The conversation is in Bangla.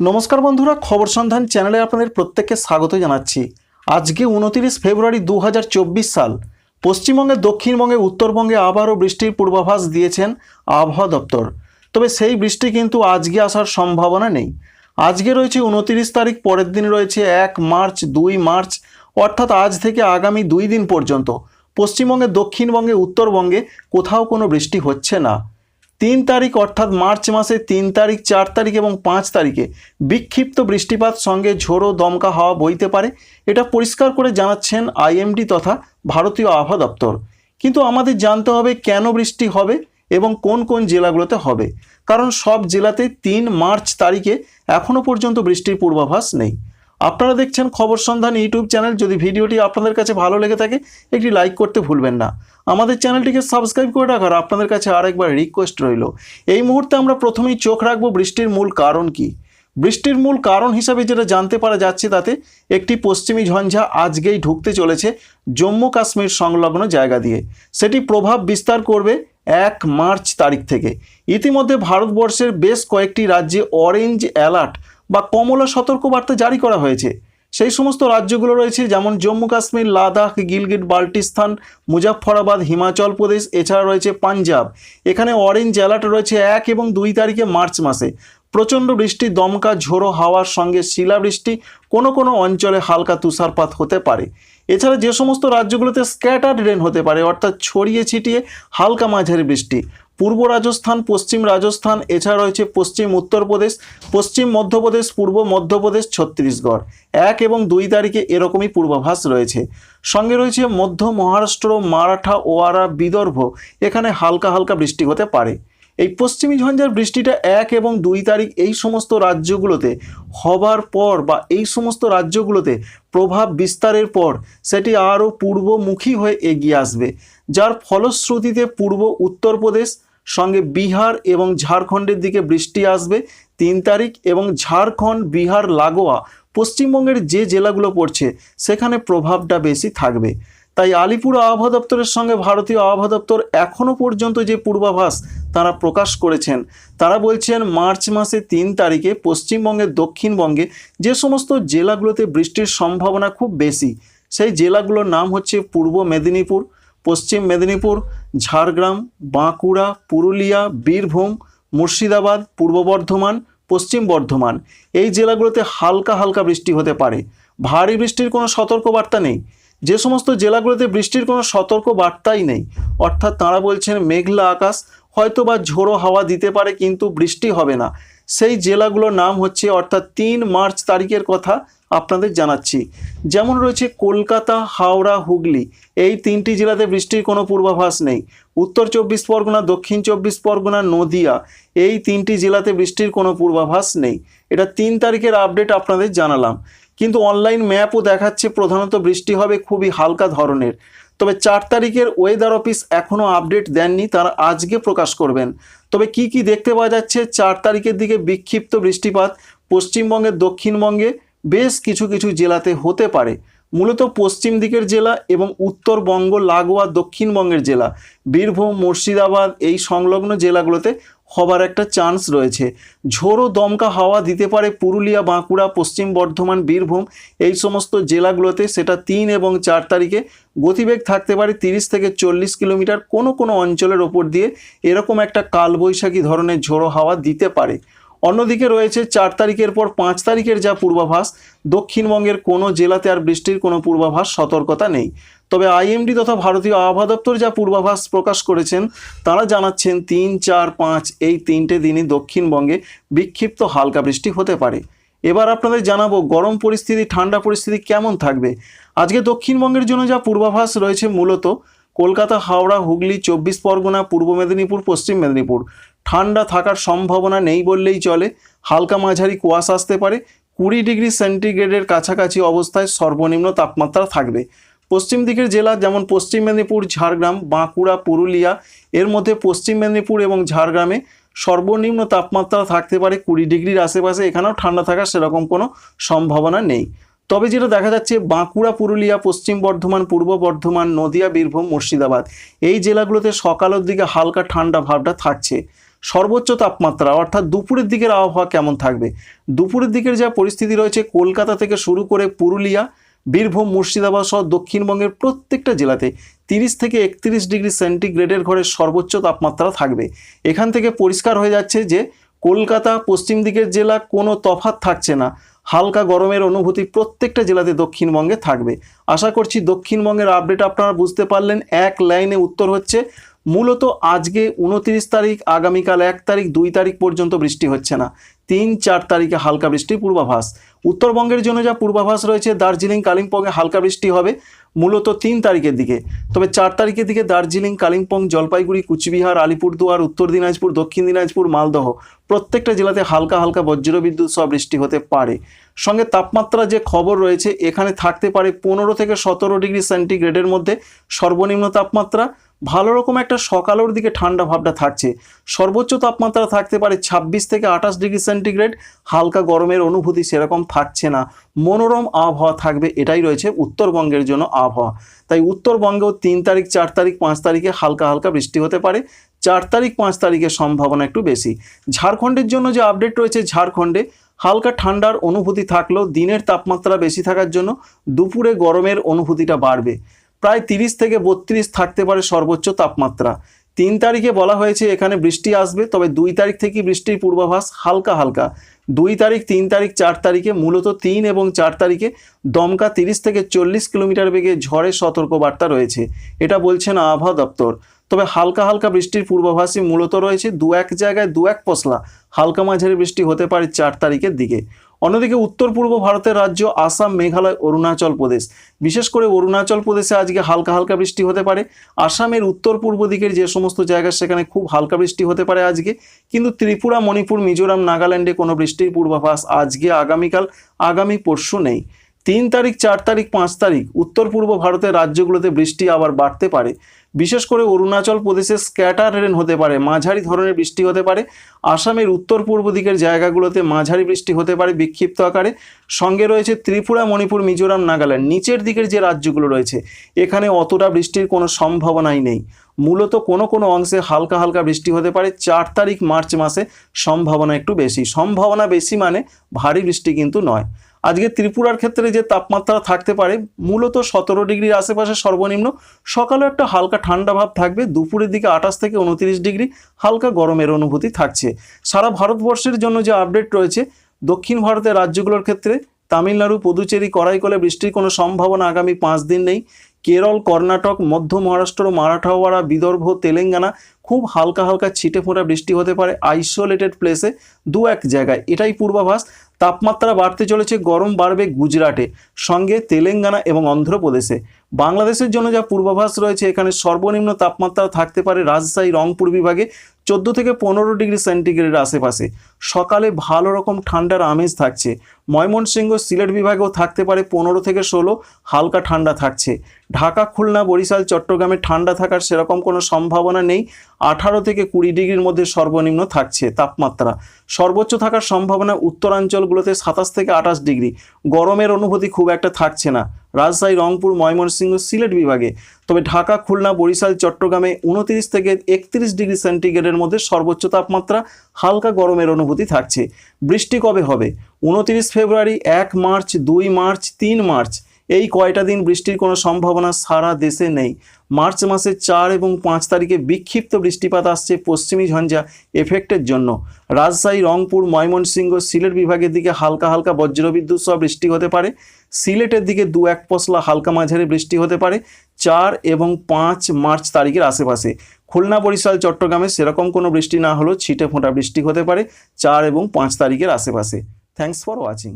নমস্কার বন্ধুরা, খবর সন্ধান চ্যানেলে আপনাদের প্রত্যেককে স্বাগত জানাচ্ছি। আজকে উনতিরিশ ফেব্রুয়ারি দু হাজার চব্বিশ সাল। পশ্চিমবঙ্গে, দক্ষিণবঙ্গে, উত্তরবঙ্গে আবারও বৃষ্টির পূর্বাভাস দিয়েছেন আবহাওয়া দপ্তর। তবে সেই বৃষ্টি কিন্তু আজকে আসার সম্ভাবনা নেই। আজকে রয়েছে উনতিরিশ তারিখ, পরের দিন রয়েছে এক মার্চ, দুই মার্চ, অর্থাৎ আজ থেকে আগামী দুই দিন পর্যন্ত। পশ্চিমবঙ্গে, দক্ষিণবঙ্গে, উত্তরবঙ্গে কোথাও কোনো বৃষ্টি হচ্ছে না। তিন তারিখ অর্থাৎ মার্চ মাসে তিন তারিখ, চার তারিখ এবং পাঁচ তারিখে বিক্ষিপ্ত বৃষ্টিপাত সঙ্গে ঝোড়ো দমকা হাওয়া বইতে পারে। এটা পরিষ্কার করে জানাচ্ছেন আইএমডি তথা ভারতীয় আবহাওয়া দপ্তর। কিন্তু আমাদের জানতে হবে কেন বৃষ্টি হবে এবং কোন কোন জেলাগুলোতে হবে। কারণ সব জেলাতে তিন মার্চ তারিখে এখনও পর্যন্ত বৃষ্টির পূর্বাভাস নেই। আপনারা দেখছেন খবর সন্ধান ইউটিউব চ্যানেল। যদি ভিডিওটি আপনাদের কাছে ভালো লেগে থাকে, একটি লাইক করতে ভুলবেন না। আমাদের চ্যানেলটিকে সাবস্ক্রাইব করে রাখার আপনাদের কাছে আরেকবার রিকোয়েস্ট রইল। এই মুহূর্তে আমরা প্রথমেই চোখ রাখব বৃষ্টির মূল কারণ কি। বৃষ্টির মূল কারণ হিসাবে যেটা জানতে পারা যাচ্ছে তাতে একটি পশ্চিমী ঝঞ্ঝা আজকেই ঢুকতে চলেছে জম্মু কাশ্মীর সংলগ্ন জায়গা দিয়ে। সেটি প্রভাব বিস্তার করবে এক মার্চ তারিখ থেকে। ইতিমধ্যে ভারতবর্ষের বেশ কয়েকটি রাজ্যে অরেঞ্জ অ্যালার্ট বা কমলা সতর্কবার্তা জারি করা হয়েছে। সেই সমস্ত রাজ্যগুলো রয়েছে, যেমন জম্মু কাশ্মীর, লাদাখ, গিলগিট, বাল্টিস্তান, মুজাফফরাবাদ, হিমাচল প্রদেশ, এছাড়া রয়েছে পাঞ্জাব। এখানে অরেঞ্জ অ্যালার্ট রয়েছে এক এবং দুই তারিখে মার্চ মাসে। প্রচণ্ড বৃষ্টি, দমকা, ঝোড়ো হাওয়ার সঙ্গে শিলাবৃষ্টি, কোনো কোনো অঞ্চলে হালকা তুষারপাত হতে পারে। এছাড়া যে সমস্ত রাজ্যগুলোতে স্ক্যাটার্ড রেন হতে পারে, অর্থাৎ ছড়িয়ে ছিটিয়ে হালকা মাঝারি বৃষ্টি, পূর্ব রাজস্থান, পশ্চিম রাজস্থান, এছাড়া রয়েছে পশ্চিম উত্তরপ্রদেশ পশ্চিম মধ্যপ্রদেশ পূর্ব মধ্যপ্রদেশ ছত্তিশগড়। এক এবং দুই তারিখে এরকমই পূর্বাভাস রয়েছে। সঙ্গে রয়েছে মধ্য মহারাষ্ট্র, মারাঠা, ওয়ারা, বিদর্ভ, এখানে হালকা হালকা বৃষ্টি হতে পারে। এই পশ্চিমী ঝঞ্ঝার বৃষ্টিটা এক এবং দুই তারিখ এই সমস্ত রাজ্যগুলোতে হবার পর বা এই সমস্ত রাজ্যগুলোতে প্রভাব বিস্তারের পর সেটি আরও পূর্বমুখী হয়ে এগিয়ে আসবে। যার ফলশ্রুতিতে পূর্ব উত্তরপ্রদেশ সঙ্গে বিহার এবং ঝাড়খণ্ডের দিকে বৃষ্টি আসবে তিন তারিখ এবং ঝাড়খণ্ড, বিহার, লাগোয়া, পশ্চিমবঙ্গের যে জেলাগুলো পড়ছে সেখানে প্রভাবটা বেশি থাকবে। তাই আলিপুর আবহাওয়া দপ্তরের সঙ্গে ভারতীয় আবহাওয়া দপ্তর এখনও পর্যন্ত যে পূর্বাভাস তারা প্রকাশ করেছেন, তারা বলছেন মার্চ মাসে তিন তারিখে পশ্চিমবঙ্গের দক্ষিণবঙ্গে যে সমস্ত জেলাগুলোতে বৃষ্টির সম্ভাবনা খুব বেশি, সেই জেলাগুলোর নাম হচ্ছে পূর্ব মেদিনীপুর, পশ্চিম মেদিনীপুর, ঝাড়গ্রাম, বাঁকুড়া, পুরুলিয়া, বীরভূম, মুর্শিদাবাদ, পূর্ব বর্ধমান, পশ্চিম বর্ধমান। এই জেলাগুলোতে হালকা হালকা বৃষ্টি হতে পারে। ভারী বৃষ্টির কোনো সতর্কবার্তা নেই। যে সমস্ত জেলাগুলোতে বৃষ্টির কোনো সতর্ক বার্তাই নেই, অর্থাৎ তাঁরা বলছেন মেঘলা আকাশ হয়তো বা ঝোড়ো হাওয়া দিতে পারে কিন্তু বৃষ্টি হবে না। সেই জেলাগুলোর নাম হচ্ছে অর্থাৎ তিন মার্চ তারিখের কথা আপনাদের জানাচ্ছি। যেমন রয়েছে কলকাতা, হাওড়া, হুগলি, এই তিনটি জেলাতে বৃষ্টির কোনো পূর্বাভাস নেই। উত্তর চব্বিশ পরগনা, দক্ষিণ চব্বিশ পরগনা, নদিয়া, এই তিনটি জেলাতে বৃষ্টির কোনো পূর্বাভাস নেই। এটা তিন তারিখের আপডেট আপনাদের জানালাম। কিন্তু অনলাইন ম্যাপও দেখাচ্ছে প্রধানত বৃষ্টি হবে খুবই হালকা ধরনের। তবে চার তারিখের ওয়েদার অফিস এখনও আপডেট দেননি, তারা আজকে প্রকাশ করবেন। তবে কি কি দেখতে পাওয়া যাচ্ছে? চার তারিখের দিকে বিক্ষিপ্ত বৃষ্টিপাত, পশ্চিমবঙ্গের দক্ষিণবঙ্গে বেশ কিছু কিছু জেলাতে হতে পারে। মূলত পশ্চিম দিকের জেলা এবং উত্তরবঙ্গ লাগোয়া দক্ষিণবঙ্গের জেলা। বীরভূম, মুর্শিদাবাদ এই সংলগ্ন জেলাগুলোতে হবার একটা চান্স রয়েছে। ঝোড়ো দমকা হাওয়া দিতে পারে পুরুলিয়া, বাঁকুড়া, পশ্চিম বর্ধমান, বীরভূম। এই সমস্ত জেলাগুলোতে সেটা তিন এবং চার তারিখে গতিবেগ থাকতে পারে তিরিশ থেকে চল্লিশ কিলোমিটার। কোনো কোনো অঞ্চলের ওপর দিয়ে এরকম একটা কালবৈশাখী ধরনের ঝোড়ো হাওয়া দিতে পারে। অন্যদিকে রয়েছে চার তারিখের পর পাঁচ তারিখের যা পূর্বাভাস, দক্ষিণবঙ্গের কোনো জেলাতে আর বৃষ্টির কোনো পূর্বাভাস, সতর্কতা নেই। তবে আইএমডি তথা ভারতীয় আবহাওয়া দপ্তর যা পূর্বাভাস প্রকাশ করেছেন, তারা জানাচ্ছেন তিন, চার, পাঁচ এই তিনটে দিনই দক্ষিণবঙ্গে বিক্ষিপ্ত হালকা বৃষ্টি হতে পারে। এবার আপনাদের জানাব গরম পরিস্থিতি, ঠান্ডা পরিস্থিতি কেমন থাকবে? আজকে দক্ষিণবঙ্গের জন্য যা পূর্বাভাস রয়েছে মূলত, কলকাতা, হাওড়া, হুগলি, চব্বিশ পরগনা, পূর্ব মেদিনীপুর, পশ্চিম মেদিনীপুর। ঠান্ডা থাকার সম্ভাবনা নেই বললেই চলে। হালকা মাঝারি কুয়াশা আসতে পারে। কুড়ি ডিগ্রি সেন্টিগ্রেডের কাছাকাছি অবস্থায় সর্বনিম্ন তাপমাত্রা থাকবে। পশ্চিম দিকের জেলা যেমন পশ্চিম মেদিনীপুর, ঝাড়গ্রাম, বাঁকুড়া, পুরুলিয়া, এর মধ্যে পশ্চিম মেদিনীপুর এবং ঝাড়গ্রামে সর্বনিম্ন তাপমাত্রা থাকতে পারে কুড়ি ডিগ্রির আশেপাশে। এখানেও ঠান্ডা থাকার সেরকম কোনো সম্ভাবনা নেই। তবে যেটা দেখা যাচ্ছে, বাঁকুড়া, পুরুলিয়া, পশ্চিম বর্ধমান, পূর্ব বর্ধমান, নদিয়া, বীরভূম, মুর্শিদাবাদ, এই জেলাগুলোতে সকালের দিকে হালকা ঠান্ডা ভাবটা থাকছে। সর্বোচ্চ তাপমাত্রা, অর্থাৎ দুপুরের দিকের আবহাওয়া কেমন থাকবে? দুপুরের দিকের যা পরিস্থিতি রয়েছে, কলকাতা থেকে শুরু করে পুরুলিয়া, বীরভূম, মুর্শিদাবাদ সহ দক্ষিণবঙ্গের প্রত্যেকটা জেলাতে তিরিশ থেকে একত্রিশ ডিগ্রি সেন্টিগ্রেডের ঘরে সর্বোচ্চ তাপমাত্রা থাকবে। এখান থেকে পরিষ্কার হয়ে যাচ্ছে যে, কলকাতা, পশ্চিম দিকের জেলা কোনো তফাত থাকছে না। হালকা গরমের অনুভূতি প্রত্যেকটা জেলাতে দক্ষিণবঙ্গে থাকবে। আশা করছি দক্ষিণবঙ্গের আপডেট আপনারা বুঝতে পারলেন। এক লাইনে উত্তর হচ্ছে মূলত আজকে উনত্রিশ তারিখ, আগামীকাল এক তারিখ, দুই তারিখ পর্যন্ত বৃষ্টি হচ্ছে না। তিন, চার তারিখে হালকা বৃষ্টির পূর্বাভাস। উত্তরবঙ্গের জন্য যা পূর্বাভাস রয়েছে, দার্জিলিং, কালিম্পংয়ে হালকা বৃষ্টি হবে, মূলত তিন তারিখের দিকে। তবে চার তারিখের দিকে দার্জিলিং, কালিম্পং, জলপাইগুড়ি, কুচবিহার, আলিপুরদুয়ার, উত্তর দিনাজপুর, দক্ষিণ দিনাজপুর, মালদহ প্রত্যেকটা জেলাতে হালকা হালকা বজ্রবিদ্যুৎ সহ বৃষ্টি হতে পারে। সঙ্গে তাপমাত্রা যে খবর রয়েছে, এখানে থাকতে পারে পনেরো থেকে সতেরো ডিগ্রি সেন্টিগ্রেডের মধ্যে সর্বনিম্ন তাপমাত্রা। ভালো রকম একটা সকালের দিকে ঠান্ডা ভাবটা থাকছে। সর্বোচ্চ তাপমাত্রা থাকতে পারে ছাব্বিশ থেকে আঠাশ ডিগ্রি সেন্টিগ্রেড। হালকা গরমের অনুভূতি সেরকম থাকছে না। মনোরম আবহাওয়া থাকবে, এটাই রয়েছে উত্তরবঙ্গের জন্য আবহাওয়া। তাই উত্তরবঙ্গেও তিন তারিখ, চার তারিখ, পাঁচ তারিখে হালকা হালকা বৃষ্টি হতে পারে। চার তারিখ, পাঁচ তারিখের সম্ভাবনা একটু বেশি। ঝাড়খণ্ডের জন্য যে আপডেট রয়েছে ঝাড়খণ্ডে, হালকা ঠান্ডার অনুভূতি থাকলেও দিনের তাপমাত্রা বেশি থাকার জন্য দুপুরে গরমের অনুভূতিটা বাড়বে। প্রায় তিরিশ থেকে বত্রিশ থাকতে পারে সর্বোচ্চ তাপমাত্রা। তিন তারিখে বলা হয়েছে এখানে বৃষ্টি আসবে, তবে দুই তারিখ থেকে বৃষ্টির পূর্বাভাস হালকা হালকা। দুই তারিখ, তিন তারিখ, চার তারিখে মূলত তিন এবং চার তারিখে দমকা তিরিশ থেকে চল্লিশ কিলোমিটার বেগে ঝড়ের সতর্কবার্তা রয়েছে। এটা বলছেন আবহাওয়া দপ্তর। তবে হালকা হালকা বৃষ্টির পূর্বাভাসই মূলত রয়েছে দু এক জায়গায় দু এক পশলা। হালকা মাঝারি বৃষ্টি হতে পারে চার তারিখের দিকে। অন্যদিকে উত্তর পূর্ব ভারতের রাজ্য আসাম, মেঘালয়, অরুণাচল প্রদেশ। বিশেষ করে অরুণাচল প্রদেশে আজকে হালকা হালকা বৃষ্টি হতে পারে। আসামের উত্তর পূর্ব দিকের যে সমস্ত জায়গা, সেখানে খুব হালকা বৃষ্টি হতে পারে আজকে। কিন্তু ত্রিপুরা, মণিপুর, মিজোরাম, নাগাল্যান্ডে কোনো বৃষ্টির পূর্বাভাস আজকে, আগামীকাল, আগামী পরশু নেই। তিন তারিখ, চার তারিখ, পাঁচ তারিখ, উত্তর পূর্ব ভারতের রাজ্যগুলোতে বৃষ্টি আবার বাড়তে পারে। বিশেষ করে অরুণাচল প্রদেশে স্ক্যাটার রেন হতে পারে, মাঝারি ধরনের বৃষ্টি হতে পারে, আসামের উত্তর পূর্ব দিকের জায়গাগুলোতে মাঝারি বৃষ্টি হতে পারে বিক্ষিপ্ত আকারে, সঙ্গে রয়েছে ত্রিপুরা, মণিপুর, মিজোরাম, নাগাল্যান্ড, নিচের দিকের যে রাজ্যগুলো রয়েছে, এখানে অতটা বৃষ্টির কোনো সম্ভাবনাই নেই। মূলত কোনো কোনো অংশে হালকা হালকা বৃষ্টি হতে পারে, চার তারিখ মার্চ মাসে সম্ভাবনা একটু বেশি। সম্ভাবনা বেশি মানে ভারী বৃষ্টি কিন্তু নয়। আজকে ত্রিপুরার ক্ষেত্রে যে তাপমাত্রা থাকতে পারে, মূলত সতেরো ডিগ্রির আশেপাশে সর্বনিম্ন, সকালে একটা হালকা ঠান্ডা ভাব থাকবে, দুপুরের দিকে আঠাশ থেকে উনত্রিশ ডিগ্রি, হালকা গরমের অনুভূতি থাকছে। সারা ভারতবর্ষের জন্য যে আপডেট রয়েছে, দক্ষিণ ভারতের রাজ্যগুলোর ক্ষেত্রে তামিলনাড়ু, পুদুচেরি করাইকলে বৃষ্টির কোনো সম্ভাবনা আগামী পাঁচ দিন নেই। কেরল, কর্ণাটক, মধ্য মহারাষ্ট্র, মারাঠাওয়াড়া, বিদর্ভ, তেলেঙ্গানা খুব হালকা হালকা ছিটে ফোঁটা বৃষ্টি হতে পারে আইসোলেটেড প্লেসে দু এক জায়গায়। এটাই পূর্বাভাস। তাপমাত্রা বাড়তে চলেছে, গরম বাড়বে গুজরাটে। সঙ্গে তেলেঙ্গানা এবং অন্ধ্রপ্রদেশে। বাংলাদেশের জন্য যা পূর্বাভাস রয়েছে, এখানে সর্বনিম্ন তাপমাত্রা থাকতে পারে রাজশাহী, রংপুর বিভাগে চোদ্দ থেকে পনেরো ডিগ্রি সেন্টিগ্রেডের আশেপাশে। সকালে ভালো রকম ঠান্ডার আমেজ থাকছে। ময়মনসিংহ সিলেট বিভাগেও থাকতে পারে পনেরো থেকে ষোলো, হালকা ঠান্ডা থাকছে। ঢাকা, খুলনা, বরিশাল, চট্টগ্রামে ঠান্ডা থাকার সেরকম কোনো সম্ভাবনা নেই। আঠারো থেকে কুড়ি ডিগ্রির মধ্যে সর্বনিম্ন থাকছে তাপমাত্রা। সর্বোচ্চ থাকার সম্ভাবনা উত্তরাঞ্চলগুলোতে সাতাশ থেকে আঠাশ ডিগ্রি। গরমের অনুভূতি খুব একটা থাকছে না। রাজশাহী, রংপুর, ময়মনসিংহ, সিলেট বিভাগে। তবে ঢাকা, খুলনা, বরিশাল, চট্টগ্রামে উনতিরিশ থেকে একত্রিশ ডিগ্রি সেন্টিগ্রেডের মধ্যে সর্বোচ্চ তাপমাত্রা হালকা গরমের অনুভূতি থাকছে। বৃষ্টি কবে হবে? উনতিরিশ ফেব্রুয়ারি, এক মার্চ, দুই মার্চ, তিন মার্চ। এই কয়টা দিন বৃষ্টির কোনো সম্ভাবনা সারা দেশে নেই। মার্চ মাসের চার এবং পাঁচ তারিখে বিক্ষিপ্ত বৃষ্টিপাত আসছে পশ্চিমী ঝঞ্ঝা এফেক্টের জন্য। রাজশাহী, রংপুর, ময়মনসিংহ, সিলেট বিভাগের দিকে হালকা হালকা বজ্রবিদ্যুৎ সহ বৃষ্টি হতে পারে। সিলেটের দিকে দু এক পশলা হালকা মাঝারি বৃষ্টি হতে পারে। চার এবং পাঁচ মার্চ তারিখের আশেপাশে। খুলনা, বরিশাল, চট্টগ্রামে সেরকম কোনো বৃষ্টি না হলেও ছিটে ফোঁটা বৃষ্টি হতে পারে চার এবং পাঁচ তারিখের আশেপাশে। Thanks for watching